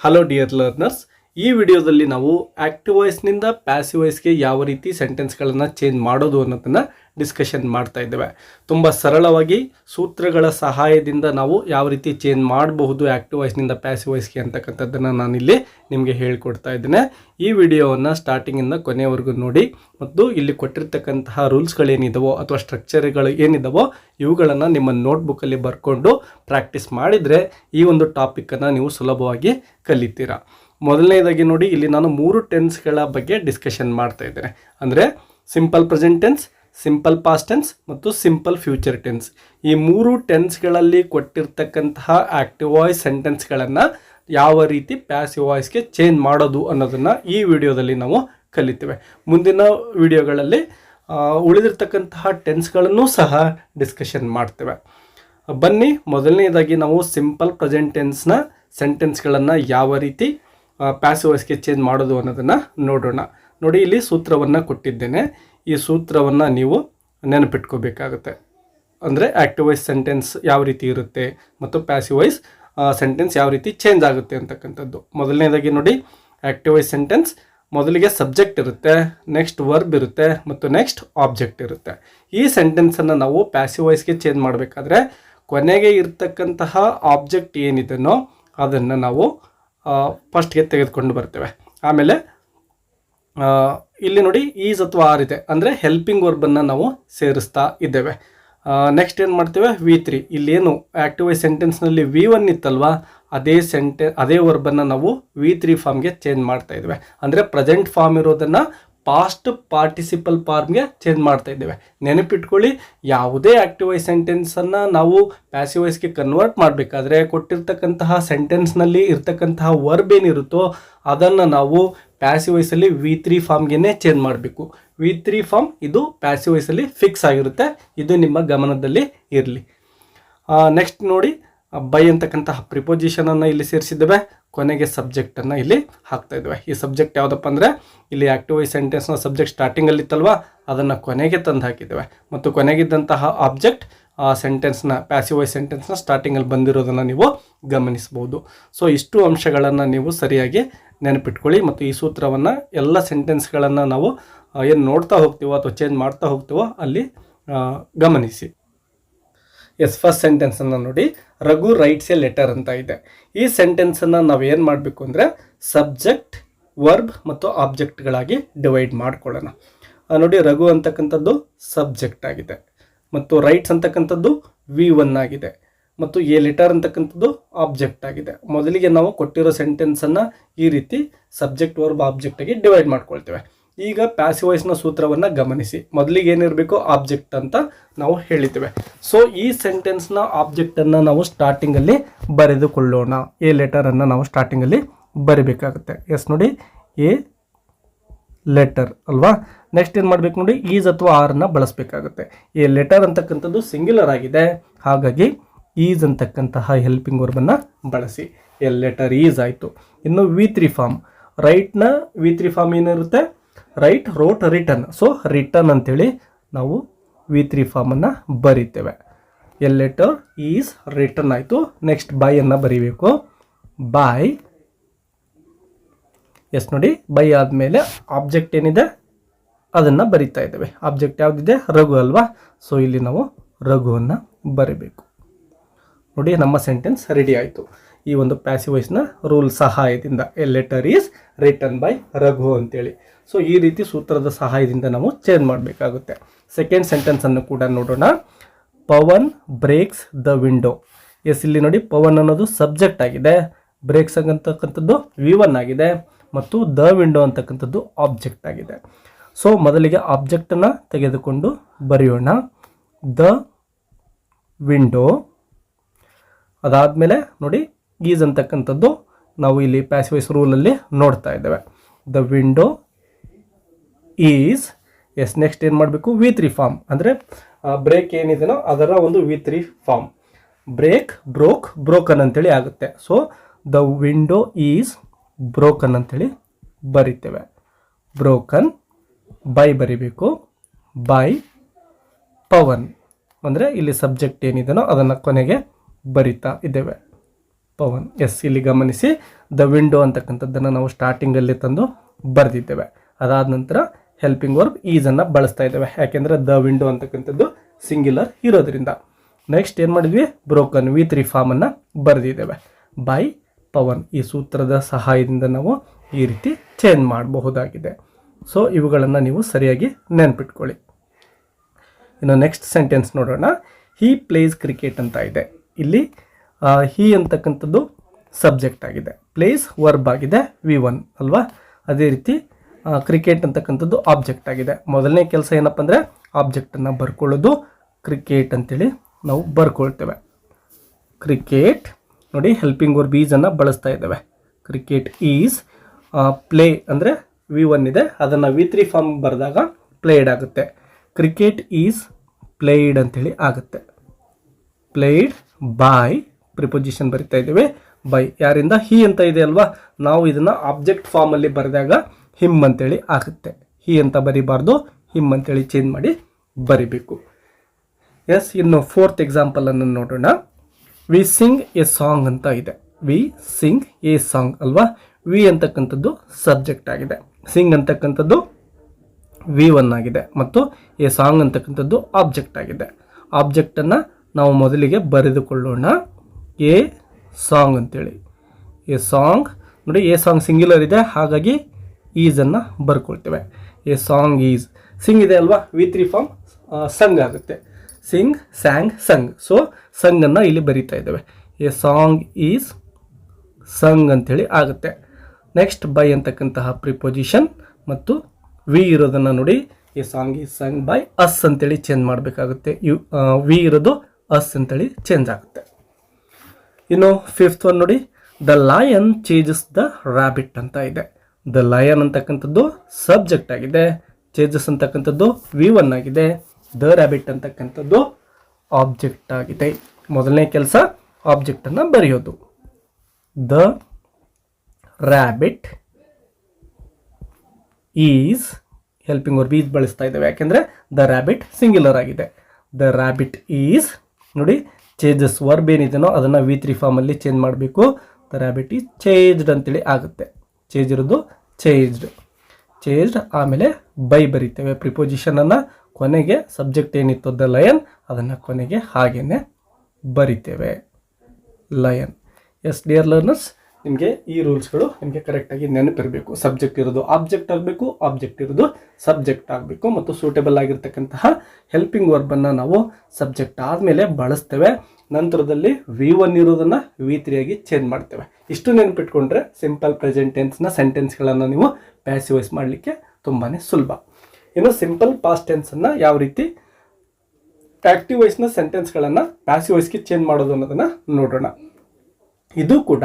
Hello dear learners ಈ ವಿಡಿಯೋದಲ್ಲಿ ನಾವು ಆಕ್ಟಿವ್ ವಾಯ್ಸ್ನಿಂದ ಪ್ಯಾಸಿವ್ ವಾಯ್ಸ್ಗೆ ಯಾವ ರೀತಿ ಸೆಂಟೆನ್ಸ್ಗಳನ್ನು ಚೇಂಜ್ ಮಾಡೋದು ಅನ್ನೋದನ್ನು ಡಿಸ್ಕಷನ್ ಮಾಡ್ತಾ ಇದ್ದೇವೆ. ತುಂಬ ಸರಳವಾಗಿ ಸೂತ್ರಗಳ ಸಹಾಯದಿಂದ ನಾವು ಯಾವ ರೀತಿ ಚೇಂಜ್ ಮಾಡಬಹುದು ಆ್ಯಕ್ಟಿವ್ ವಾಯ್ಸ್ನಿಂದ ಪ್ಯಾಸಿವ್ ವಾಯ್ಸ್ಗೆ ಅಂತಕ್ಕಂಥದ್ದನ್ನು ನಾನಿಲ್ಲಿ ನಿಮಗೆ ಹೇಳ್ಕೊಡ್ತಾ ಇದ್ದೇನೆ. ಈ ವಿಡಿಯೋವನ್ನು ಸ್ಟಾರ್ಟಿಂಗಿಂದ ಕೊನೆಯವರೆಗೂ ನೋಡಿ ಮತ್ತು ಇಲ್ಲಿ ಕೊಟ್ಟಿರ್ತಕ್ಕಂತಹ ರೂಲ್ಸ್ಗಳೇನಿದಾವೋ ಅಥವಾ ಸ್ಟ್ರಕ್ಚರ್ಗಳು ಏನಿದಾವೋ ಇವುಗಳನ್ನು ನಿಮ್ಮ ನೋಟ್ಬುಕ್ಕಲ್ಲಿ ಬರ್ಕೊಂಡು ಪ್ರಾಕ್ಟೀಸ್ ಮಾಡಿದರೆ ಈ ಒಂದು ಟಾಪಿಕ್ಕನ್ನು ನೀವು ಸುಲಭವಾಗಿ ಕಲಿತೀರಾ. ಮೊದಲನೇದಾಗಿ ನೋಡಿ, ಇಲ್ಲಿ ನಾನು ಮೂರು ಟೆನ್ಸ್ಗಳ ಬಗ್ಗೆ ಡಿಸ್ಕಷನ್ ಮಾಡ್ತಾ ಇದ್ದೇನೆ. ಅಂದರೆ simple present tense simple past tense ಮತ್ತು ಸಿಂಪಲ್ ಫ್ಯೂಚರ್ ಟೆನ್ಸ್ ಈ ಮೂರು ಟೆನ್ಸ್ಗಳಲ್ಲಿ ಕೊಟ್ಟಿರ್ತಕ್ಕಂತಹ ಆಕ್ಟಿವ್ ವಾಯ್ಸ್ ಸೆಂಟೆನ್ಸ್ಗಳನ್ನು ಯಾವ ರೀತಿ ಪ್ಯಾಸಿವ್ ವಾಯ್ಸ್ಗೆ ಚೇಂಜ್ ಮಾಡೋದು ಅನ್ನೋದನ್ನು ಈ ವಿಡಿಯೋದಲ್ಲಿ ನಾವು ಕಲಿತೇವೆ. ಮುಂದಿನ ವಿಡಿಯೋಗಳಲ್ಲಿ ಉಳಿದಿರ್ತಕ್ಕಂತಹ ಟೆನ್ಸ್ಗಳನ್ನು ಸಹ ಡಿಸ್ಕಷನ್ ಮಾಡ್ತೇವೆ. ಬನ್ನಿ, ಮೊದಲನೇದಾಗಿ ನಾವು ಸಿಂಪಲ್ ಪ್ರೆಸೆಂಟ್ ಟೆನ್ಸ್ನ ಸೆಂಟೆನ್ಸ್ಗಳನ್ನು ಯಾವ ರೀತಿ ಪ್ಯಾಸಿವ್ ವಾಯ್ಸ್ಗೆ ಚೇಂಜ್ ಮಾಡೋದು ಅನ್ನೋದನ್ನು ನೋಡೋಣ. ನೋಡಿ, ಇಲ್ಲಿ ಸೂತ್ರವನ್ನು ಕೊಟ್ಟಿದ್ದೇನೆ. ಈ ಸೂತ್ರವನ್ನು ನೀವು ನೆನಪಿಟ್ಕೋಬೇಕಾಗುತ್ತೆ. ಅಂದರೆ ಆ್ಯಕ್ಟಿವ್ ವೈಸ್ ಸೆಂಟೆನ್ಸ್ ಯಾವ ರೀತಿ ಇರುತ್ತೆ ಮತ್ತು ಪ್ಯಾಸಿವ್ ವೈಸ್ ಸೆಂಟೆನ್ಸ್ ಯಾವ ರೀತಿ ಚೇಂಜ್ ಆಗುತ್ತೆ ಅಂತಕ್ಕಂಥದ್ದು. ಮೊದಲನೇದಾಗಿ ನೋಡಿ ಆ್ಯಕ್ಟಿವ್ ವೈಸ್ ಸೆಂಟೆನ್ಸ್ ಮೊದಲಿಗೆ ಸಬ್ಜೆಕ್ಟ್ ಇರುತ್ತೆ ನೆಕ್ಸ್ಟ್ ವರ್ಬ್ ಇರುತ್ತೆ ಮತ್ತು ನೆಕ್ಸ್ಟ್ ಆಬ್ಜೆಕ್ಟ್ ಇರುತ್ತೆ. ಈ ಸೆಂಟೆನ್ಸನ್ನು ನಾವು ಪ್ಯಾಸಿವ್ ವೈಸ್ಗೆ ಚೇಂಜ್ ಮಾಡಬೇಕಾದ್ರೆ ಕೊನೆಗೆ ಇರ್ತಕ್ಕಂತಹ ಆಬ್ಜೆಕ್ಟ್ ಏನಿದೆನೋ ಅದನ್ನು ನಾವು ಫಸ್ಟ್ಗೆ ತೆಗೆದುಕೊಂಡು ಬರ್ತೇವೆ. ಆಮೇಲೆ ಇಲ್ಲಿ ನೋಡಿ ಈಸ್ ಅಥವಾ ಆರ್ ಇದೆ ಅಂದರೆ ಹೆಲ್ಪಿಂಗ್ ವರ್ಬನ್ನು ನಾವು ಸೇರಿಸ್ತಾ ಇದ್ದೇವೆ. ನೆಕ್ಸ್ಟ್ ಏನು ಮಾಡ್ತೇವೆ? ವಿ ತ್ರೀ ಇಲ್ಲೇನು ವಾಯ್ಸ್ ಸೆಂಟೆನ್ಸ್ನಲ್ಲಿ ವಿ ಒನ್ ಇತ್ತಲ್ವಾ? ಅದೇ ಸೆಂಟೆ ಅದೇ ವರ್ಬನ್ನು ನಾವು ವಿ ತ್ರೀ ಫಾರ್ಮ್ಗೆ ಚೇಂಜ್ ಮಾಡ್ತಾ ಇದ್ದೇವೆ. ಅಂದರೆ ಪ್ರೆಸೆಂಟ್ ಫಾರ್ಮ್ ಇರೋದನ್ನು ಪಾಸ್ಟ್ ಪಾರ್ಟಿಸಿಪಲ್ ಫಾರ್ಮ್ಗೆ ಚೇಂಜ್ ಮಾಡ್ತಾ ಇದ್ದೇವೆ. ನೆನಪಿಟ್ಕೊಳ್ಳಿ, ಯಾವುದೇ ಆ್ಯಕ್ಟಿವೈ ಸೆಂಟೆನ್ಸನ್ನು ನಾವು ಪ್ಯಾಸಿವ್ ವಾಯ್ಸ್ಗೆ ಕನ್ವರ್ಟ್ ಮಾಡಬೇಕಾದ್ರೆ ಕೊಟ್ಟಿರ್ತಕ್ಕಂತಹ ಸೆಂಟೆನ್ಸ್ನಲ್ಲಿ ಇರ್ತಕ್ಕಂತಹ ವರ್ಬ್ ಏನಿರುತ್ತೋ ಅದನ್ನು ನಾವು ಪ್ಯಾಸಿವ್ ವಯಸ್ಸಲ್ಲಿ ವಿ ತ್ರೀ ಫಾರ್ಮ್ಗೆ ಚೇಂಜ್ ಮಾಡಬೇಕು. ವಿ ತ್ರೀ ಫಾರ್ಮ್ ಇದು ಪ್ಯಾಸಿವ್ ವಯಸ್ಸಲ್ಲಿ ಫಿಕ್ಸ್ ಆಗಿರುತ್ತೆ. ಇದು ನಿಮ್ಮ ಗಮನದಲ್ಲಿ ಇರಲಿ. ನೆಕ್ಸ್ಟ್ ನೋಡಿ ಬೈ ಅಂತಕ್ಕಂತಹ ಪ್ರಿಪೋಸಿಷನನ್ನು ಇಲ್ಲಿ ಸೇರಿಸಿದ್ದೇವೆ. ಕೊನೆಗೆ ಸಬ್ಜೆಕ್ಟನ್ನು ಇಲ್ಲಿ ಹಾಕ್ತಾ ಇದ್ದೇವೆ. ಈ ಸಬ್ಜೆಕ್ಟ್ ಯಾವುದಪ್ಪ ಅಂದರೆ, ಇಲ್ಲಿ ಆ್ಯಕ್ಟಿವ್ ಸೆಂಟೆನ್ಸ್ನ ಸಬ್ಜೆಕ್ಟ್ ಸ್ಟಾರ್ಟಿಂಗಲ್ಲಿತ್ತಲ್ವ ಅದನ್ನು ಕೊನೆಗೆ ತಂದು ಹಾಕಿದ್ದೇವೆ. ಮತ್ತು ಕೊನೆಗಿದ್ದಂತಹ ಆಬ್ಜೆಕ್ಟ್ ಆ ಸೆಂಟೆನ್ಸ್ನ ಪ್ಯಾಸಿವ್ ವೈ ಸೆಂಟೆನ್ಸ್ನ ಸ್ಟಾರ್ಟಿಂಗಲ್ಲಿ ಬಂದಿರೋದನ್ನು ನೀವು ಗಮನಿಸ್ಬೋದು ಸೊ ಇಷ್ಟು ಅಂಶಗಳನ್ನು ನೀವು ಸರಿಯಾಗಿ ನೆನಪಿಟ್ಕೊಳ್ಳಿ ಮತ್ತು ಈ ಸೂತ್ರವನ್ನು ಎಲ್ಲ ಸೆಂಟೆನ್ಸ್ಗಳನ್ನು ನಾವು ಏನು ನೋಡ್ತಾ ಹೋಗ್ತೀವೋ ಅಥವಾ ಚೇಂಜ್ ಮಾಡ್ತಾ ಹೋಗ್ತೀವೋ ಅಲ್ಲಿ ಗಮನಿಸಿ. ಎಸ್ ಫಸ್ಟ್ ಸೆಂಟೆನ್ಸನ್ನು ನೋಡಿ. ರಘು ರೈಟ್ಸ್ ಎ ಲೆಟರ್ ಅಂತ ಇದೆ. ಈ ಸೆಂಟೆನ್ಸನ್ನು ನಾವು ಏನು ಮಾಡಬೇಕು ಅಂದರೆ ಸಬ್ಜೆಕ್ಟ್ ವರ್ಬ್ ಮತ್ತು ಆಬ್ಜೆಕ್ಟ್ಗಳಾಗಿ ಡಿವೈಡ್ ಮಾಡ್ಕೊಳ್ಳೋಣ. ನೋಡಿ ರಘು ಅಂತಕ್ಕಂಥದ್ದು ಸಬ್ಜೆಕ್ಟ್ ಆಗಿದೆ. ಮತ್ತು ರೈಟ್ಸ್ ಅಂತಕ್ಕಂಥದ್ದು ವಿ ಒನ್ ಆಗಿದೆ. ಮತ್ತು ಎ ಲೆಟರ್ ಅಂತಕ್ಕಂಥದ್ದು ಆಬ್ಜೆಕ್ಟ್ ಆಗಿದೆ. ಮೊದಲಿಗೆ ನಾವು ಕೊಟ್ಟಿರೋ ಸೆಂಟೆನ್ಸನ್ನು ಈ ರೀತಿ ಸಬ್ಜೆಕ್ಟ್ ವರ್ಬ್ ಆಬ್ಜೆಕ್ಟಾಗಿ ಡಿವೈಡ್ ಮಾಡ್ಕೊಳ್ತೇವೆ. ಈಗ ಪ್ಯಾಸಿವೈಸ್ನ ಸೂತ್ರವನ್ನು ಗಮನಿಸಿ. ಮೊದಲಿಗೆ ಏನಿರಬೇಕು? ಆಬ್ಜೆಕ್ಟ್ ಅಂತ ನಾವು ಹೇಳಿದ್ದೇವೆ. ಸೊ ಈ ಸೆಂಟೆನ್ಸ್ನ ಆಬ್ಜೆಕ್ಟನ್ನು ನಾವು ಸ್ಟಾರ್ಟಿಂಗಲ್ಲಿ ಬರೆದುಕೊಳ್ಳೋಣ. ಎ ಲೆಟರನ್ನು ನಾವು ಸ್ಟಾರ್ಟಿಂಗಲ್ಲಿ ಬರಿಬೇಕಾಗುತ್ತೆ. ಎಸ್ ನೋಡಿ, ಎ ಲೆಟರ್ ಅಲ್ವಾ? ನೆಕ್ಸ್ಟ್ ಏನು ಮಾಡಬೇಕು ನೋಡಿ? ಈಸ್ ಅಥವಾ ಆರನ್ನು ಬಳಸಬೇಕಾಗುತ್ತೆ. ಎ ಲೆಟರ್ ಅಂತಕ್ಕಂಥದ್ದು ಸಿಂಗ್ಯುಲರ್ ಆಗಿದೆ. ಹಾಗಾಗಿ ಈಸ್ ಅಂತಕ್ಕಂತಹ ಹೆಲ್ಪಿಂಗ್ ವರ್ಬನ್ನು ಬಳಸಿ. ಎಲ್ ಲೆಟರ್ ಈಸ್ ಆಯಿತು. ಇನ್ನು ವಿ ತ್ರೀ ಫಾರ್ಮ್ ರೈಟ್ನ ವಿ ತ್ರೀ ಫಾರ್ಮ್ ಏನಿರುತ್ತೆ? Write wrote written so written ಅಂತೇಳಿ ನಾವು ವಿ ತ್ರೀ ಫಾರ್ಮನ್ನು ಬರಿತೇವೆ. ಎಲ್ ಲೆಟರ್ ಈಸ್ ರಿಟರ್ನ್ ಆಯಿತು. ನೆಕ್ಸ್ಟ್ ಬೈಯನ್ನು ಬರಿಬೇಕು. ಬಾಯ್ ಎಸ್ ನೋಡಿ ಬೈ ಆದಮೇಲೆ ಆಬ್ಜೆಕ್ಟ್ ಏನಿದೆ? ಅದನ್ನು ಬರಿತಾ ಇದ್ದೇವೆ. ಆಬ್ಜೆಕ್ಟ್ ಯಾವುದಿದೆ? ರಘು ಅಲ್ವಾ? ಸೊ ಇಲ್ಲಿ ನಾವು ರಘುವನ್ನು ಬರಿಬೇಕು. ನೋಡಿ, ನಮ್ಮ ಸೆಂಟೆನ್ಸ್ ರೆಡಿ ಆಯಿತು. ಈ ಒಂದು ಪ್ಯಾಸಿವ್ ವಾಯ್ಸ್ನ ರೂಲ್ ಸಹಾಯದಿಂದ a letter is written by Raghu ಅಂತೇಳಿ. ಸೊ ಈ ರೀತಿ ಸೂತ್ರದ ಸಹಾಯದಿಂದ ನಾವು ಚೇಂಜ್ ಮಾಡಬೇಕಾಗುತ್ತೆ. ಸೆಕೆಂಡ್ ಸೆಂಟೆನ್ಸನ್ನು ಕೂಡ ನೋಡೋಣ. Pavan breaks the window yes, ಇಲ್ಲಿ ನೋಡಿ, ಪವನ್ ಅನ್ನೋದು ಸಬ್ಜೆಕ್ಟ್ ಆಗಿದೆ. ಬ್ರೇಕ್ಸ್ ಅಂತಕ್ಕಂಥದ್ದು ವಿ ಒನ್ ಆಗಿದೆ ಮತ್ತು ದ ವಿಂಡೋ ಅಂತಕ್ಕಂಥದ್ದು ಆಬ್ಜೆಕ್ಟ್ ಆಗಿದೆ. ಸೊ ಮೊದಲಿಗೆ ಆಬ್ಜೆಕ್ಟನ್ನು ತೆಗೆದುಕೊಂಡು ಬರೆಯೋಣ. ದ ವಿಂಡೋ ಅದಾದಮೇಲೆ ನೋಡಿ ಈಸ್ ಅಂತಕ್ಕಂಥದ್ದು ನಾವು ಇಲ್ಲಿ ಪ್ಯಾಸಿವೈಸ್ ರೂಲಲ್ಲಿ ನೋಡ್ತಾ ಇದ್ದೇವೆ. The window is yes next ಏನು ಮಾಡಬೇಕು? ವಿ ತ್ರೀ ಫಾರ್ಮ್ ಅಂದರೆ ಬ್ರೇಕ್ ಏನಿದೆಯೋ ಅದರ ಒಂದು V three form break broke broken ಅಂತೇಳಿ ಆಗುತ್ತೆ. So the window is broken ಅಂತೇಳಿ ಬರಿತೇವೆ. ಬ್ರೋಕನ್ ಬೈ ಬರಿಬೇಕು. ಬೈ ಪವನ್. ಅಂದರೆ, ಇಲ್ಲಿ ಸಬ್ಜೆಕ್ಟ್ ಏನಿದೆಯೋ ಅದನ್ನು ಕೊನೆಗೆ ಬರಿತಾ ಇದ್ದೇವೆ. ಪವನ್, ಎಸ್, ಇಲ್ಲಿ ಗಮನಿಸಿ, ದ ವಿಂಡೋ ಅಂತಕ್ಕಂಥದ್ದನ್ನು ನಾವು ಸ್ಟಾರ್ಟಿಂಗಲ್ಲಿ ತಂದು ಬರೆದಿದ್ದೇವೆ. ಅದಾದ ನಂತರ ಹೆಲ್ಪಿಂಗ್ ವರ್ಬ್ ಈಸನ್ನು ಬಳಸ್ತಾ ಇದ್ದೇವೆ. ಯಾಕೆಂದರೆ ದ ವಿಂಡೋ ಅಂತಕ್ಕಂಥದ್ದು ಸಿಂಗ್ಯುಲರ್ ಇರೋದ್ರಿಂದ. ನೆಕ್ಸ್ಟ್ ಏನು ಮಾಡಿದ್ವಿ? ಬ್ರೋಕನ್ ವಿ ತ್ರೀ ಫಾರ್ಮನ್ನು ಬರೆದಿದ್ದೇವೆ. ಬೈ ಪವನ್, ಈ ಸೂತ್ರದ ಸಹಾಯದಿಂದ ನಾವು ಈ ರೀತಿ ಚೇಂಜ್ ಮಾಡಬಹುದಾಗಿದೆ. ಸೊ ಇವುಗಳನ್ನು ನೀವು ಸರಿಯಾಗಿ ನೆನ್ಪಿಟ್ಕೊಳ್ಳಿ. ಇನ್ನು ನೆಕ್ಸ್ಟ್ ಸೆಂಟೆನ್ಸ್ ನೋಡೋಣ. ಹೀ ಪ್ಲೇಸ್ ಕ್ರಿಕೆಟ್ ಅಂತ ಇದೆ. ಇಲ್ಲಿ ಹಿ ಅಂತಕ್ಕಂಥದ್ದು ಸಬ್ಜೆಕ್ಟ್ ಆಗಿದೆ. ಪ್ಲೇಸ್ ವರ್ಬ್ ಆಗಿದೆ ವಿ ಒನ್ ಅಲ್ವಾ? ಅದೇ ರೀತಿ ಕ್ರಿಕೆಟ್ ಅಂತಕ್ಕಂಥದ್ದು ಆಬ್ಜೆಕ್ಟ್ ಆಗಿದೆ. ಮೊದಲನೇ ಕೆಲಸ ಏನಪ್ಪ ಅಂದರೆ ಆಬ್ಜೆಕ್ಟನ್ನು ಬರ್ಕೊಳ್ಳೋದು ಕ್ರಿಕೆಟ್ ಅಂತೇಳಿ ನಾವು ಬರ್ಕೊಳ್ತೇವೆ. ಕ್ರಿಕೆಟ್ ನೋಡಿ ಹೆಲ್ಪಿಂಗ್ ವರ್ಬ್ ಈಸನ್ನು ಬಳಸ್ತಾ ಇದ್ದೇವೆ. ಕ್ರಿಕೆಟ್ ಈಸ್ ಪ್ಲೇ ಅಂದರೆ ವಿ ಒನ್ ಇದೆ. ಅದನ್ನು ವಿ ತ್ರೀ ಫಾರ್ಮ್ ಬರೆದಾಗ ಪ್ಲೇಡ್ ಆಗುತ್ತೆ. ಕ್ರಿಕೆಟ್ ಈಸ್ ಪ್ಲೇಡ್ ಅಂತೇಳಿ ಆಗುತ್ತೆ. ಪ್ಲೇಡ್ ಬಾಯ್ ಪ್ರಿಪೊಸಿಷನ್ ಬರಿತಾ ಇದ್ದೇವೆ. ಬೈ ಯಾರಿಂದ? ಹಿ ಅಂತ ಇದೆ ಅಲ್ವಾ? ನಾವು ಇದನ್ನು ಆಬ್ಜೆಕ್ಟ್ ಫಾರ್ಮಲ್ಲಿ ಬರೆದಾಗ ಹಿಮ್ ಅಂತೇಳಿ ಆಗುತ್ತೆ. ಹಿ ಅಂತ ಬರಿಬಾರ್ದು. ಹಿಮ್ ಅಂತೇಳಿ ಚೇಂಜ್ ಮಾಡಿ ಬರಿಬೇಕು. ಎಸ್ ಇನ್ನು ಫೋರ್ತ್ ಎಕ್ಸಾಂಪಲನ್ನು ನೋಡೋಣ. ವಿ ಸಿಂಗ್ ಎ ಸಾಂಗ್ ಅಂತ ಇದೆ. ವಿ ಸಿಂಗ್ ಎ ಸಾಂಗ್ ಅಲ್ವಾ? ವಿ ಅಂತಕ್ಕಂಥದ್ದು ಸಬ್ಜೆಕ್ಟ್ ಆಗಿದೆ. ಸಿಂಗ್ ಅಂತಕ್ಕಂಥದ್ದು ವಿ ಒನ್ ಆಗಿದೆ. ಮತ್ತು ಎ ಸಾಂಗ್ ಅಂತಕ್ಕಂಥದ್ದು ಆಬ್ಜೆಕ್ಟ್ ಆಗಿದೆ. ಆಬ್ಜೆಕ್ಟನ್ನು ನಾವು ಮೊದಲಿಗೆ ಬರೆದುಕೊಳ್ಳೋಣ ಎ ಸಾಂಗ್ ಅಂತೇಳಿ. ಎ ಸಾಂಗ್, ನೋಡಿ ಎ ಸಾಂಗ್ ಸಿಂಗ್ಯುಲರ್ ಇದೆ, ಹಾಗಾಗಿ ಈಸನ್ನು ಬರ್ಕೊಳ್ತೇವೆ. ಎ ಸಾಂಗ್ ಈಸ್, ಸಿಂಗ್ ಇದೆ ಅಲ್ವಾ? ವಿ ತ್ರೀ ಫಾರ್ಮ್ ಸಂಗ್ ಆಗುತ್ತೆ. ಸಿಂಗ್, ಸ್ಯಾಂಗ್, ಸಂಗ್. ಸೊ ಸಂಗನ್ನು ಇಲ್ಲಿ ಬರಿತಾ ಇದ್ದೇವೆ. ಎ ಸಾಂಗ್ ಈಸ್, ಸಂಗ್ ಅಂಥೇಳಿ ಆಗುತ್ತೆ. ನೆಕ್ಸ್ಟ್ ಬೈ ಅಂತಕ್ಕಂತಹ ಪ್ರಿಪೊಸಿಷನ್ ಮತ್ತು ವಿ ಇರೋದನ್ನು ನೋಡಿ. A song is, sung by us ಅಂತೇಳಿ ಚೇಂಜ್ ಮಾಡಬೇಕಾಗುತ್ತೆ. ಯು ವಿ ಇರೋದು ಅಸ್ ಅಂತೇಳಿ ಚೇಂಜ್ ಆಗುತ್ತೆ. ಇನ್ನು ಫಿಫ್ತ್ ಒನ್ ನೋಡಿ the lion chases the rabbit ಅಂತ ಇದೆ. ದ ಲಯನ್ ಅಂತಕ್ಕಂಥದ್ದು ಸಬ್ಜೆಕ್ಟ್ ಆಗಿದೆ. ಚೇಜಸ್ ಅಂತಕ್ಕಂಥದ್ದು ವಿ ಒನ್ ಆಗಿದೆ. ದ ರ್ಯಾಬಿಟ್ ಅಂತಕ್ಕಂಥದ್ದು ಆಬ್ಜೆಕ್ಟ್ ಆಗಿದೆ. ಮೊದಲನೇ ಕೆಲಸ ಆಬ್ಜೆಕ್ಟನ್ನು ಬರೆಯೋದು. The rabbit is helping verb ಬೀಸ್ ಬಳಸ್ತಾ ಇದ್ದೇವೆ. ಯಾಕೆಂದರೆ ದ ರ್ಯಾಬಿಟ್ ಸಿಂಗ್ಯುಲರ್ ಆಗಿದೆ. ದ ರ್ಯಾಬಿಟ್ ಈಸ್ ನೋಡಿ ಚೇಂಜಸ್ ವರ್ಬ್ ಏನಿದೆಯೋ ಅದನ್ನು ವಿ ತ್ರೀ ಫಾರ್ಮಲ್ಲಿ ಚೇಂಜ್ ಮಾಡಬೇಕು. ದ ರ್ಯಾಬಿಟ್ ಈಸ್ ಚೇಂಜ್ಡ್ ಅಂತೇಳಿ ಆಗುತ್ತೆ. ಚೇಂಜ್ ಇರೋದು ಚೇಂಜ್ಡ್ ಚೇಂಜ್ಡ್ ಆಮೇಲೆ ಬೈ ಬರೀತೇವೆ. ಪ್ರಿಪೋಸಿಷನನ್ನು ಕೊನೆಗೆ ಸಬ್ಜೆಕ್ಟ್ ಏನಿತ್ತು ದ ಲಯನ್ ಅದನ್ನು ಕೊನೆಗೆ ಹಾಗೆಯೇ ಬರಿತೇವೆ. ಲಯನ್ ಎಸ್ ಡಿಯರ್ ಲರ್ನರ್ಸ್ ನಿಮಗೆ ಈ ರೂಲ್ಸ್ಗಳು ನಿಮಗೆ ಕರೆಕ್ಟಾಗಿ ನೆನಪಿರಬೇಕು ಸಬ್ಜೆಕ್ಟ್ ಇರೋದು ಆಬ್ಜೆಕ್ಟ್ ಆಗಬೇಕು ಆಬ್ಜೆಕ್ಟ್ ಇರೋದು ಸಬ್ಜೆಕ್ಟ್ ಆಗಬೇಕು ಮತ್ತು ಸೂಟೇಬಲ್ ಆಗಿರ್ತಕ್ಕಂತಹ ಹೆಲ್ಪಿಂಗ್ ವರ್ಬನ್ನು ನಾವು ಸಬ್ಜೆಕ್ಟ್ ಆದಮೇಲೆ ಬಳಸ್ತೇವೆ. ನಂತರದಲ್ಲಿ ವಿ ಒನ್ ಇರೋದನ್ನು ವಿ ಆಗಿ ಚೇಂಜ್ ಮಾಡ್ತೇವೆ. ಇಷ್ಟು ನೆನಪಿಟ್ಕೊಂಡ್ರೆ ಸಿಂಪಲ್ ಪ್ರೆಸೆಂಟ್ ಟೆನ್ಸ್ನ ಸೆಂಟೆನ್ಸ್ಗಳನ್ನು ನೀವು ಪ್ಯಾಸಿವೈಸ್ ಮಾಡಲಿಕ್ಕೆ ತುಂಬಾ ಸುಲಭ. ಇನ್ನು ಸಿಂಪಲ್ ಪಾಸ್ಟ್ ಟೆನ್ಸನ್ನು ಯಾವ ರೀತಿ ಆ್ಯಕ್ಟಿವ್ ವಾಯ್ಸ್ನ ಸೆಂಟೆನ್ಸ್ಗಳನ್ನು ಪ್ಯಾಸಿವ್ ವಾಯ್ಸ್ಗೆ ಚೇಂಜ್ ಮಾಡೋದು ಅನ್ನೋದನ್ನು ನೋಡೋಣ. ಇದು ಕೂಡ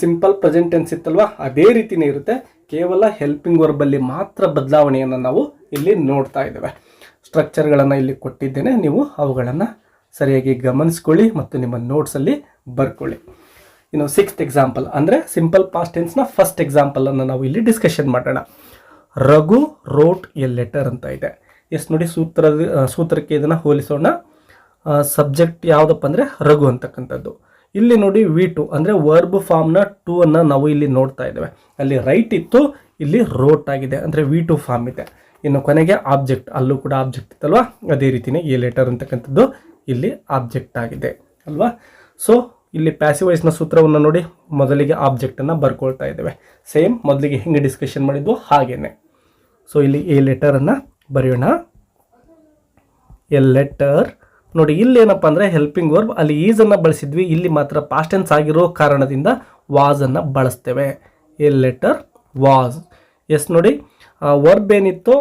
ಸಿಂಪಲ್ ಪ್ರೆಸೆಂಟ್ ಟೆನ್ಸ್ ಇತ್ತಲ್ವಾ? ಅದೇ ರೀತಿನೇ ಇರುತ್ತೆ. ಕೇವಲ ಹೆಲ್ಪಿಂಗ್ ವರ್ಬಲ್ಲಿ ಮಾತ್ರ ಬದಲಾವಣೆಯನ್ನು ನಾವು ಇಲ್ಲಿ ನೋಡ್ತಾ ಇದ್ದೇವೆ. ಸ್ಟ್ರಕ್ಚರ್ಗಳನ್ನು ಇಲ್ಲಿ ಕೊಟ್ಟಿದ್ದೇನೆ. ನೀವು ಅವುಗಳನ್ನು ಸರಿಯಾಗಿ ಗಮನಿಸ್ಕೊಳ್ಳಿ ಮತ್ತು ನಿಮ್ಮ ನೋಟ್ಸಲ್ಲಿ ಬರ್ಕೊಳ್ಳಿ. ಇನ್ನು ಸಿಕ್ಸ್ತ್ ಎಕ್ಸಾಂಪಲ್ ಅಂದರೆ ಸಿಂಪಲ್ ಪಾಸ್ಟ್ ಟೆನ್ಸ್ನ ಫಸ್ಟ್ ಎಕ್ಸಾಂಪಲನ್ನು ನಾವು ಇಲ್ಲಿ ಡಿಸ್ಕಷನ್ ಮಾಡೋಣ. ರಘು ರೋಟ್ ಎ ಲೆಟರ್ ಅಂತ ಇದೆ. ಎಸ್ ನೋಡಿ ಸೂತ್ರ ಸೂತ್ರಕ್ಕೆ ಇದನ್ನು ಹೋಲಿಸೋಣ. ಸಬ್ಜೆಕ್ಟ್ ಯಾವುದಪ್ಪ ಅಂದರೆ ರಘು ಅಂತಕ್ಕಂಥದ್ದು. ಇಲ್ಲಿ ನೋಡಿ ವಿ ಟು ಅಂದರೆ ವರ್ಬ್ ಫಾರ್ಮ್ನ ಟೂ ಅನ್ನು ನಾವು ಇಲ್ಲಿ ನೋಡ್ತಾ ಇದ್ದೇವೆ. ಅಲ್ಲಿ ರೈಟ್ ಇತ್ತು, ಇಲ್ಲಿ ರೋಟ್ ಆಗಿದೆ, ಅಂದರೆ ವಿ ಟು ಫಾರ್ಮ್ ಇದೆ. ಇನ್ನು ಕೊನೆಗೆ ಆಬ್ಜೆಕ್ಟ್ ಅಲ್ಲೂ ಕೂಡ ಆಬ್ಜೆಕ್ಟ್ ಇತ್ತಲ್ವಾ? ಅದೇ ರೀತಿಯೇ ಎ ಲೆಟರ್ ಅಂತಕ್ಕಂಥದ್ದು ಇಲ್ಲಿ ಆಬ್ಜೆಕ್ಟ್ ಆಗಿದೆ, ಅಲ್ವಾ? ಸೊ ಇಲ್ಲಿ ಪ್ಯಾಸಿವೈಸ್ನ ಸೂತ್ರವನ್ನು ನೋಡಿ, ಮೊದಲಿಗೆ ಆಬ್ಜೆಕ್ಟನ್ನು ಬರ್ಕೊಳ್ತಾ ಇದ್ದೇವೆ. ಸೇಮ್ ಮೊದಲಿಗೆ ಹೆಂಗೆ ಡಿಸ್ಕಷನ್ ಮಾಡಿದ್ವು ಹಾಗೇನೆ. ಸೊ ಇಲ್ಲಿ ಎ ಲೆಟರನ್ನು ಬರೆಯೋಣ. ಎ ಲೆಟರ್ ನೋಡಿ, ಇಲ್ಲಿ ಏನಪ್ಪ ಅಂದರೆ ಹೆಲ್ಪಿಂಗ್ ವರ್ಬ್ ಅಲ್ಲಿ ಈಸನ್ನು ಬಳಸಿದ್ವಿ. ಇಲ್ಲಿ ಮಾತ್ರ ಪಾಸ್ಟೆನ್ಸ್ ಆಗಿರೋ ಕಾರಣದಿಂದ ವಾಸನ್ನು ಬಳಸ್ತೇವೆ. ಎ ಲೆಟರ್ ವಾಸ್ ಎಸ್ ನೋಡಿ ವರ್ಬ್ ಏನಿತ್ತು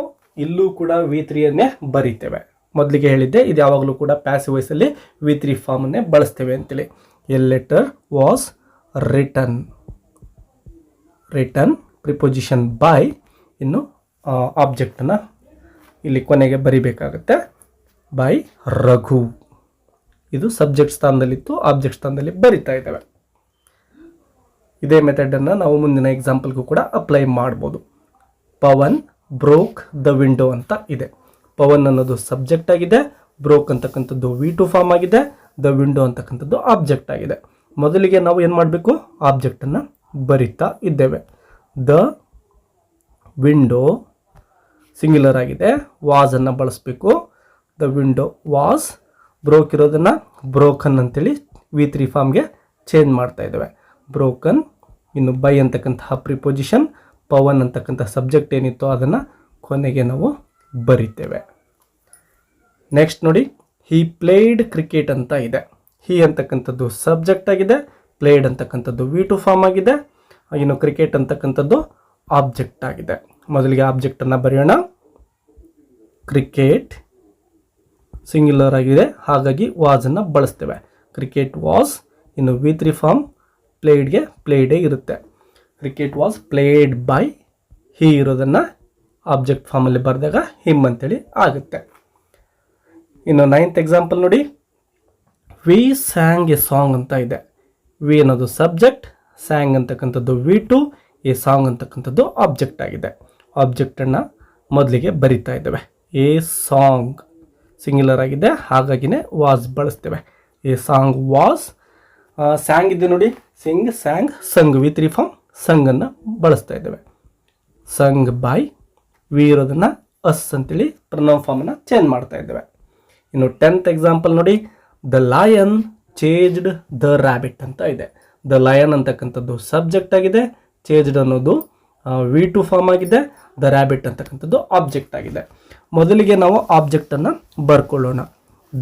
ಇಲ್ಲೂ ಕೂಡ ವಿ ತ್ರೀಯನ್ನೇ ಬರೀತೇವೆ. ಮೊದಲಿಗೆ ಹೇಳಿದ್ದೆ, ಇದು ಯಾವಾಗಲೂ ಕೂಡ ಪ್ಯಾಸಿವ್ ವಾಯ್ಸಲ್ಲಿ ವಿ ತ್ರೀ ಫಾರ್ಮನ್ನೇ ಬಳಸ್ತೇವೆ ಅಂತೇಳಿ. A letter was written written preposition by ಇನ್ನು ಆಬ್ಜೆಕ್ಟನ್ನು ಇಲ್ಲಿ ಕೊನೆಗೆ ಬರಿಬೇಕಾಗುತ್ತೆ. ಬೈ ರಘು. ಇದು ಸಬ್ಜೆಕ್ಟ್ ಸ್ಥಾನದಲ್ಲಿತ್ತು ಆಬ್ಜೆಕ್ಟ್ ಸ್ಥಾನದಲ್ಲಿ ಬರಿತಾ ಇದ್ದೇವೆ. ಇದೇ ಮೆಥಡನ್ನು ನಾವು ಮುಂದಿನ ಎಕ್ಸಾಂಪಲ್ಗೂ ಕೂಡ ಅಪ್ಲೈ ಮಾಡ್ಬೋದು. ಪವನ್ ಬ್ರೋಕ್ ದ ವಿಂಡೋ ಅಂತ ಇದೆ. ಪವನ್ ಅನ್ನೋದು ಸಬ್ಜೆಕ್ಟ್ ಆಗಿದೆ ಬ್ರೋಕ್ ಅಂತಕ್ಕಂಥದ್ದು ವಿ ಟು ಫಾರ್ಮ್ ಆಗಿದೆ ದ ವಿಂಡೋ ಅಂತಕ್ಕಂಥದ್ದು ಆಬ್ಜೆಕ್ಟ್ ಆಗಿದೆ. ಮೊದಲಿಗೆ ನಾವು ಏನು ಮಾಡಬೇಕು? ಆಬ್ಜೆಕ್ಟನ್ನು ಬರಿತಾ ಇದ್ದೇವೆ. ದ ವಿಂಡೋ ಸಿಂಗ್ಯುಲರ್ ಆಗಿದೆ ವಾಸನ್ನು ಬಳಸಬೇಕು. ದ ವಿಂಡೋ ವಾಸ್ ಬ್ರೋಕ್ ಇರೋದನ್ನು ಬ್ರೋಕನ್ ಅಂತೇಳಿ ವಿ ತ್ರೀ ಫಾರ್ಮ್ಗೆ ಚೇಂಜ್ ಮಾಡ್ತಾ ಇದ್ದೇವೆ ಬ್ರೋಕನ್ ಇನ್ನು ಬೈ ಅಂತಕ್ಕಂತಹ ಪ್ರಿಪೊಸಿಷನ್ ಪವನ್ ಅಂತಕ್ಕಂಥ ಸಬ್ಜೆಕ್ಟ್ ಏನಿತ್ತೋ ಅದನ್ನು ಕೊನೆಗೆ ನಾವು ಬರಿತೇವೆ. ನೆಕ್ಸ್ಟ್ ನೋಡಿ ಹಿ ಪ್ಲೇಡ್ ಕ್ರಿಕೆಟ್ ಅಂತ ಇದೆ. ಹಿ ಅಂತಕ್ಕಂಥದ್ದು ಸಬ್ಜೆಕ್ಟ್ ಆಗಿದೆ ಪ್ಲೇಡ್ ಅಂತಕ್ಕಂಥದ್ದು ವಿ ಟು ಫಾರ್ಮ್ ಆಗಿದೆ, ಇನ್ನು ಕ್ರಿಕೆಟ್ ಅಂತಕ್ಕಂಥದ್ದು ಆಬ್ಜೆಕ್ಟ್ ಆಗಿದೆ. ಮೊದಲಿಗೆ ಆಬ್ಜೆಕ್ಟನ್ನು ಬರೆಯೋಣ. ಕ್ರಿಕೆಟ್ ಸಿಂಗ್ಯುಲರ್ ಆಗಿದೆ. ಹಾಗಾಗಿ ವಾಸನ್ನು ಬಳಸ್ತೇವೆ. ಕ್ರಿಕೆಟ್ ವಾಸ್ ಇನ್ನು ವಿ ತ್ರೀ ಫಾರ್ಮ್ ಪ್ಲೇಡ್ಗೆ ಪ್ಲೇಡೇ ಇರುತ್ತೆ. Cricket was played by he ಇರೋದನ್ನು ಆಬ್ಜೆಕ್ಟ್ ಫಾರ್ಮಲ್ಲಿ ಬರೆದಾಗ ಹಿಮ್ ಅಂತೇಳಿ ಆಗುತ್ತೆ. ಇನ್ನು ನೈನ್ತ್ ಎಕ್ಸಾಂಪಲ್ ನೋಡಿ. ವಿ ಸ್ಯಾಂಗ್ ಎ ಸಾಂಗ್ ಅಂತ ಇದೆ. ವಿ ಅನ್ನೋದು ಸಬ್ಜೆಕ್ಟ್ ಸ್ಯಾಂಗ್ ಅಂತಕ್ಕಂಥದ್ದು ವಿ ಟು ಎ ಸಾಂಗ್ ಅಂತಕ್ಕಂಥದ್ದು ಆಬ್ಜೆಕ್ಟ್ ಆಗಿದೆ. ಆಬ್ಜೆಕ್ಟನ್ನು ಮೊದಲಿಗೆ ಬರಿತಾ ಇದ್ದೇವೆ. ಎ ಸಾಂಗ್ ಸಿಂಗ್ಯುಲರ್ ಆಗಿದೆ. ಹಾಗಾಗಿನೇ ವಾಸ್ ಬಳಸ್ತೇವೆ. ಈ ಸಾಂಗ್ ವಾಸ್ ಸ್ಯಾಂಗ್ ಇದೆ ನೋಡಿ. Sing sang sung V three form ಸಂಗನ್ನು ಬಳಸ್ತಾ ಇದ್ದೇವೆ. ಸಂಗ್ ಬೈ ವಿ ಇರೋದನ್ನು ಅಸ್ ಅಂತೇಳಿ ಪ್ರನೌನ್ ಫಾರ್ಮನ್ನು ಚೇಂಜ್ ಮಾಡ್ತಾ ಇದ್ದೇವೆ. ಇನ್ನು ಟೆಂತ್ ಎಕ್ಸಾಂಪಲ್ ನೋಡಿ. The lion chased the rabbit ಅಂತ ಇದೆ. ದ ಲಯನ್ ಅಂತಕ್ಕಂಥದ್ದು ಸಬ್ಜೆಕ್ಟ್ ಆಗಿದೆ. ಚೇಜ್ಡ್ ಅನ್ನೋದು ವಿ ಟು ಫಾರ್ಮ್ ಆಗಿದೆ. ದ ರ್ಯಾಬಿಟ್ ಅಂತಕ್ಕಂಥದ್ದು ಆಬ್ಜೆಕ್ಟ್ ಆಗಿದೆ. ಮೊದಲಿಗೆ ನಾವು ಆಬ್ಜೆಕ್ಟನ್ನು ಬರ್ಕೊಳ್ಳೋಣ.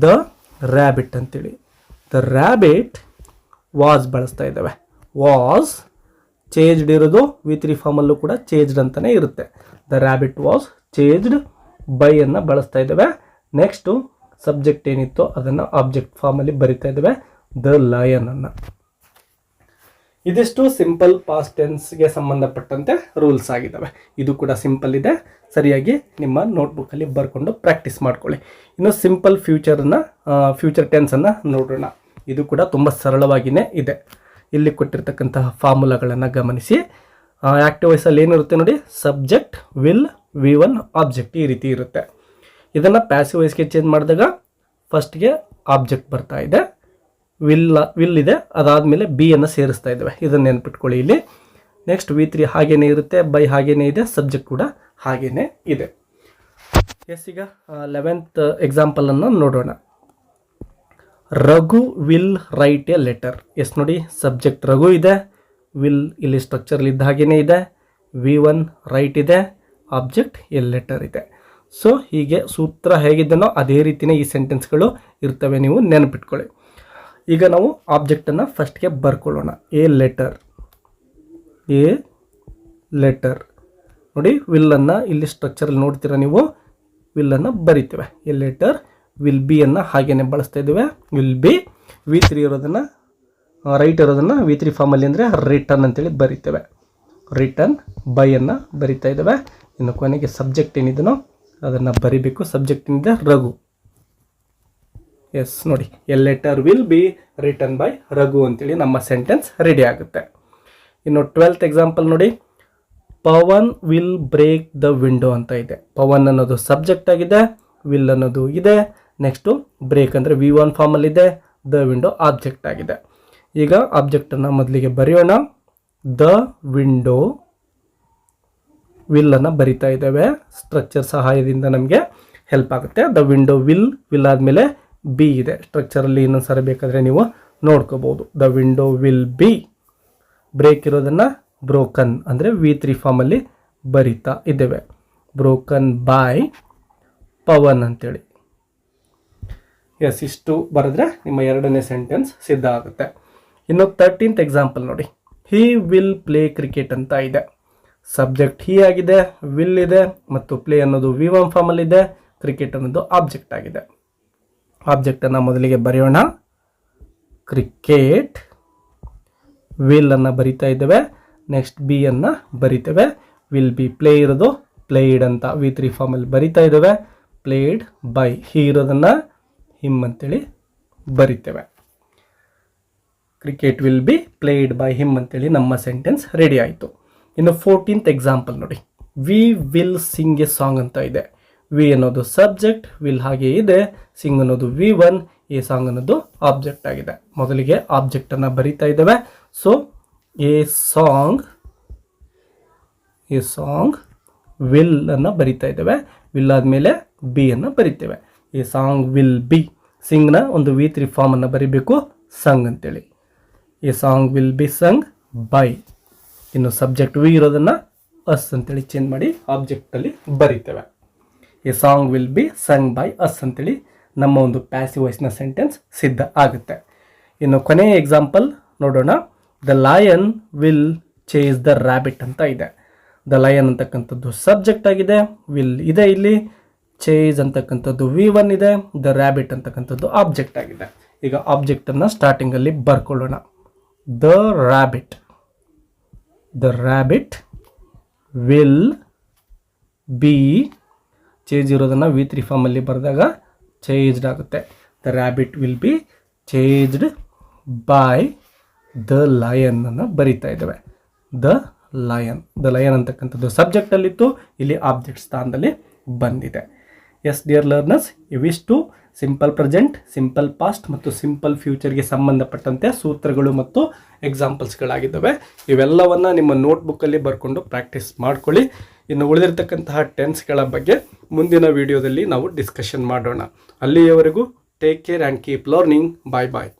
ದ ರ್ಯಾಬಿಟ್ ಅಂತೇಳಿ. ದ ರ್ಯಾಬಿಟ್ ವಾಸ್ ಬಳಸ್ತಾ ಇದ್ದಾವೆ. ವಾಸ್ ಚೇಜ್ಡ್ ಇರೋದು ವಿ ತ್ರೀ ಫಾರ್ಮಲ್ಲೂ ಕೂಡ ಚೇಜ್ಡ್ ಅಂತಲೇ ಇರುತ್ತೆ. The rabbit was chased by ಅನ್ನು ಬಳಸ್ತಾ ಇದ್ದಾವೆ. ನೆಕ್ಸ್ಟು ಸಬ್ಜೆಕ್ಟ್ ಏನಿತ್ತು ಅದನ್ನು ಆಬ್ಜೆಕ್ಟ್ ಫಾರ್ಮಲ್ಲಿ ಬರಿತಾ ಇದ್ದಾವೆ. ದ ಲಯನ್ ಅನ್ನು. ಇದಿಷ್ಟು ಸಿಂಪಲ್ ಪಾಸ್ಟ್ ಟೆನ್ಸ್ಗೆ ಸಂಬಂಧಪಟ್ಟಂತೆ ರೂಲ್ಸ್ ಆಗಿದ್ದಾವೆ ಇದು ಕೂಡ ಸಿಂಪಲ್ ಇದೆ. ಸರಿಯಾಗಿ ನಿಮ್ಮ ನೋಟ್ಬುಕ್ಕಲ್ಲಿ ಬರ್ಕೊಂಡು ಪ್ರಾಕ್ಟೀಸ್ ಮಾಡ್ಕೊಳ್ಳಿ. ಇನ್ನು ಸಿಂಪಲ್ ಫ್ಯೂಚರನ್ನು ಫ್ಯೂಚರ್ ಟೆನ್ಸನ್ನು ನೋಡೋಣ. ಇದು ಕೂಡ ತುಂಬ ಸರಳವಾಗಿಯೇ ಇದೆ. ಇಲ್ಲಿ ಕೊಟ್ಟಿರ್ತಕ್ಕಂತಹ ಫಾರ್ಮುಲಾಗಳನ್ನು ಗಮನಿಸಿ. ಆ್ಯಕ್ಟಿವ್ ವಯಸ್ಸಲ್ಲಿ ಏನಿರುತ್ತೆ ನೋಡಿ? Subject will V one object ಈ ರೀತಿ ಇರುತ್ತೆ. ಇದನ್ನು ಪ್ಯಾಸಿವ್ ವಯಸ್ಸಿಗೆ ಚೇಂಜ್ ಮಾಡಿದಾಗ ಫಸ್ಟ್ಗೆ ಆಬ್ಜೆಕ್ಟ್ ಬರ್ತಾ ಇದೆ. ವಿಲ್ ವಿಲ್ ಇದೆ. ಅದಾದಮೇಲೆ ಬಿ ಅನ್ನು ಸೇರಿಸ್ತಾ ಇದ್ದೇವೆ. ಇದನ್ನು ನೆನ್ಪಿಟ್ಕೊಳ್ಳಿ ಇಲ್ಲಿ. ನೆಕ್ಸ್ಟ್ ವಿ ತ್ರೀ ಹಾಗೇನೇ ಇರುತ್ತೆ ಬೈ ಹಾಗೇನೇ ಇದೆ ಸಬ್ಜೆಕ್ಟ್ ಕೂಡ ಹಾಗೇನೇ ಇದೆ. ಎಸ್ ಈಗ ಲೆವೆಂತ್ ಎಕ್ಸಾಂಪಲನ್ನು ನೋಡೋಣ. Raghu will write a letter yes ನೋಡಿ ಸಬ್ಜೆಕ್ಟ್ ರಘು ಇದೆ. ವಿಲ್ ಇಲ್ಲಿ ಸ್ಟ್ರಕ್ಚರ್ಲಿ ಇದ್ದ ಹಾಗೇನೇ ಇದೆ. ವಿ ಒನ್ ರೈಟ್ ಇದೆ. ಆಬ್ಜೆಕ್ಟ್ ಎ ಲೆಟರ್ ಇದೆ. ಸೊ ಹೀಗೆ ಸೂತ್ರ ಹೇಗಿದ್ದನೋ ಅದೇ ರೀತಿಯೇ ಈ ಸೆಂಟೆನ್ಸ್ಗಳು ಇರ್ತವೆ, ನೀವು ನೆನಪಿಟ್ಕೊಳ್ಳಿ. ಈಗ ನಾವು ಆಬ್ಜೆಕ್ಟನ್ನು ಫಸ್ಟ್ಗೆ ಬರ್ಕೊಳ್ಳೋಣ. ಎ ಲೆಟರ್ ಎ ಲೆಟರ್ ನೋಡಿ ವಿಲ್ಲನ್ನು ಇಲ್ಲಿ ಸ್ಟ್ರಕ್ಚರಲ್ಲಿ ನೋಡ್ತೀರಾ ನೀವು? ವಿಲ್ಲನ್ನು ಬರಿತೇವೆ. ಎ ಲೆಟರ್ ವಿಲ್ ಬಿ ಅನ್ನು ಹಾಗೇನೆ ಬಳಸ್ತಾ ಇದ್ದೇವೆ. ವಿಲ್ ಬಿ ವಿ ತ್ರೀ ಇರೋದನ್ನು ರೈಟ್ ಇರೋದನ್ನು ವಿ ತ್ರೀ ಫಾರ್ಮಲ್ಲಿ ಅಂದರೆ ರಿಟರ್ನ್ ಅಂತೇಳಿ ಬರಿತೇವೆ. ರಿಟರ್ನ್ ಬೈ ಅನ್ನು ಬರಿತಾ ಇದ್ದೇವೆ. ಇನ್ನು ಕೊನೆಗೆ ಸಬ್ಜೆಕ್ಟ್ ಏನಿದೆನೋ ಅದನ್ನು ಬರಿಬೇಕು. ಸಬ್ಜೆಕ್ಟ್ ಏನಿದೆ ರಘು. ಎಸ್ ನೋಡಿ a letter will be written by Raghu ಅಂತೇಳಿ ನಮ್ಮ ಸೆಂಟೆನ್ಸ್ ರೆಡಿ ಆಗುತ್ತೆ. ಇನ್ನು ಟ್ವೆಲ್ತ್ ಎಕ್ಸಾಂಪಲ್ ನೋಡಿ, Pavan will break the window ಅಂತ ಇದೆ. ಪವನ್ ಅನ್ನೋದು ಸಬ್ಜೆಕ್ಟ್ ಆಗಿದೆ ವಿಲ್ ಅನ್ನೋದು ಇದೆ. ನೆಕ್ಸ್ಟು ಬ್ರೇಕ್ ಅಂದರೆ ವಿ ಒನ್ ಫಾರ್ಮಲ್ಲಿದೆ ದ ವಿಂಡೋ ಆಬ್ಜೆಕ್ಟ್ ಆಗಿದೆ. ಈಗ ಆಬ್ಜೆಕ್ಟನ್ನು ಮೊದಲಿಗೆ ಬರೆಯೋಣ. ದ ವಿಂಡೋ ವಿಲ್ಲನ್ನು ಬರಿತಾ ಇದ್ದೇವೆ. ಸ್ಟ್ರಕ್ಚರ್ ಸಹಾಯದಿಂದ ನಮಗೆ ಹೆಲ್ಪ್ ಆಗುತ್ತೆ. ದ ವಿಂಡೋ ವಿಲ್ ವಿಲ್ ಆದಮೇಲೆ ಬಿ ಇದೆ. ಸ್ಟ್ರಕ್ಚರಲ್ಲಿ ಇನ್ನೊಂದು ಸಾರಿ ಬೇಕಾದರೆ ನೀವು ನೋಡ್ಕೋಬೋದು. The window will be break ಇರೋದನ್ನು ಬ್ರೋಕನ್ ಅಂದರೆ ವಿ ತ್ರೀ ಫಾರ್ಮಲ್ಲಿ ಬರಿತಾ ಇದ್ದೇವೆ. ಬ್ರೋಕನ್ ಬೈ ಪವನ್ ಅಂತೇಳಿ. ಎಸ್ ಇಷ್ಟು ಬರೆದ್ರೆ ನಿಮ್ಮ ಎರಡನೇ ಸೆಂಟೆನ್ಸ್ ಸಿದ್ಧ ಆಗುತ್ತೆ. ಇನ್ನು ತರ್ಟೀನ್ತ್ ಎಕ್ಸಾಂಪಲ್ ನೋಡಿ. ಹಿ ವಿಲ್ ಪ್ಲೇ ಕ್ರಿಕೆಟ್ ಅಂತ ಇದೆ. ಸಬ್ಜೆಕ್ಟ್ ಹೀ ಆಗಿದೆ ವಿಲ್ ಇದೆ, ಮತ್ತು ಪ್ಲೇ ಅನ್ನೋದು ವಿ ಒನ್ ಫಾರ್ಮಲ್ಲಿದೆ ಕ್ರಿಕೆಟ್ ಅನ್ನೋದು ಆಬ್ಜೆಕ್ಟ್ ಆಗಿದೆ. ಆಬ್ಜೆಕ್ಟನ್ನು ಮೊದಲಿಗೆ ಬರೆಯೋಣ. ಕ್ರಿಕೆಟ್ ವಿಲ್ ಅನ್ನು ಬರಿತಾ ಇದ್ದೇವೆ. ನೆಕ್ಸ್ಟ್ ಬಿ ಅನ್ನು ಬರಿತೇವೆ. ವಿಲ್ ಬಿ ಪ್ಲೇ ಇರೋದು ಪ್ಲೇಡ್ ಅಂತ ವಿ ತ್ರೀ ಫಾರ್ಮಲ್ಲಿ ಬರಿತಾ ಇದ್ದೇವೆ. ಪ್ಲೇಡ್ ಬೈ ಹಿ ಇರೋದನ್ನು ಹಿಮ್ ಅಂತೇಳಿ ಬರಿತೇವೆ. Cricket will be played by him ಅಂತೇಳಿ ನಮ್ಮ ಸೆಂಟೆನ್ಸ್ ರೆಡಿ ಆಯಿತು. ಇನ್ನು ಫೋರ್ಟೀನ್ತ್ ಎಕ್ಸಾಂಪಲ್ ನೋಡಿ. We will sing a song ಅಂತ ಇದೆ. ವಿ ಅನ್ನೋದು ಸಬ್ಜೆಕ್ಟ್, ವಿಲ್ ಹಾಗೆ ಇದೆ, ಸಿಂಗ್ ಅನ್ನೋದು ವಿ ಒನ್, ಎ ಸಾಂಗ್ ಅನ್ನೋದು ಆಬ್ಜೆಕ್ಟ್ ಆಗಿದೆ. ಮೊದಲಿಗೆ ಆಬ್ಜೆಕ್ಟ್ ಅನ್ನ ಬರಿತಾ ಇದ್ದೇವೆ. So a song a song will ಅನ್ನ ಬರಿತಾ ಇದ್ದೇವೆ. ವಿಲ್ ಆದಮೇಲೆ ಬಿ ಅನ್ನ ಬರಿತೇವೆ. ಎ ಸಾಂಗ್ ವಿಲ್ ಬಿ ಸಿಂಗ್ನ ಒಂದು ವಿ ತ್ರೀ ಫಾರ್ಮ್ ಅನ್ನು ಬರಿಬೇಕು, ಸಂಗ್ ಅಂತೇಳಿ. A song will be sung by. ಇನ್ನು ಸಬ್ಜೆಕ್ಟ್ ವಿ ಇರೋದನ್ನ ಅಸ್ ಅಂತೇಳಿ ಚೇಂಜ್ ಮಾಡಿ ಆಬ್ಜೆಕ್ಟಲ್ಲಿ ಬರಿತೇವೆ. ಈ song will be sung by us ಅಂತೇಳಿ ನಮ್ಮ ಒಂದು ಪ್ಯಾಸಿವ್ ವಾಯ್ಸ್ನ ಸೆಂಟೆನ್ಸ್ ಸಿದ್ಧ ಆಗುತ್ತೆ. ಇನ್ನು ಕೊನೆಯ ಎಕ್ಸಾಂಪಲ್ ನೋಡೋಣ. The lion will chase the rabbit ಅಂತ ಇದೆ. ದ ಲಯನ್ ಅಂತಕ್ಕಂಥದ್ದು ಸಬ್ಜೆಕ್ಟ್ ಆಗಿದೆ. ವಿಲ್ ಇದೆ ಇಲ್ಲಿ. ಚೇಸ್ ಅಂತಕ್ಕಂಥದ್ದು ವಿ ಒನ್ ಇದೆ. ದ ರ್ಯಾಬಿಟ್ ಅಂತಕ್ಕಂಥದ್ದು ಆಬ್ಜೆಕ್ಟ್ ಆಗಿದೆ. ಈಗ ಆಬ್ಜೆಕ್ಟನ್ನು ಸ್ಟಾರ್ಟಿಂಗಲ್ಲಿ ಬರ್ಕೊಳ್ಳೋಣ. The rabbit the rabbit will be change ಇರೋದನ್ನು ವಿ ತ್ರೀ ಫಾರ್ಮಲ್ಲಿ ಬರೆದಾಗ ಚೇಂಜ್ಡ್ ಆಗುತ್ತೆ. The rabbit will be changed by the lion ಅನ್ನು ಬರಿತಾ ಇದ್ದೇವೆ. ದ ಲಯನ್ ದ ಲಯನ್ ಅಂತಕ್ಕಂಥದ್ದು ಸಬ್ಜೆಕ್ಟಲ್ಲಿತ್ತು ಇಲ್ಲಿ ಆಬ್ಜೆಕ್ಟ್ ಸ್ಥಾನದಲ್ಲಿ ಬಂದಿದೆ. ಎಸ್ ಡಿಯರ್ ಲರ್ನರ್ಸ್ ಇವಿಷ್ಟು ಸಿಂಪಲ್ ಪ್ರೆಸೆಂಟ್ ಸಿಂಪಲ್ ಪಾಸ್ಟ್ ಮತ್ತು ಸಿಂಪಲ್ ಫ್ಯೂಚರ್ಗೆ ಸಂಬಂಧಪಟ್ಟಂತೆ ಸೂತ್ರಗಳು ಮತ್ತು ಎಕ್ಸಾಂಪಲ್ಸ್ಗಳಾಗಿದ್ದಾವೆ ಇವೆಲ್ಲವನ್ನು ನಿಮ್ಮ ನೋಟ್ಬುಕ್ಕಲ್ಲಿ ಬರ್ಕೊಂಡು ಪ್ರಾಕ್ಟೀಸ್ ಮಾಡ್ಕೊಳ್ಳಿ. ಇನ್ನು ಉಳಿದಿರ್ತಕ್ಕಂತಹ ಟೆನ್ಸ್ಗಳ ಬಗ್ಗೆ ಮುಂದಿನ ವಿಡಿಯೋದಲ್ಲಿ ನಾವು ಡಿಸ್ಕಷನ್ ಮಾಡೋಣ. ಅಲ್ಲಿಯವರೆಗೂ take care and keep learning bye bye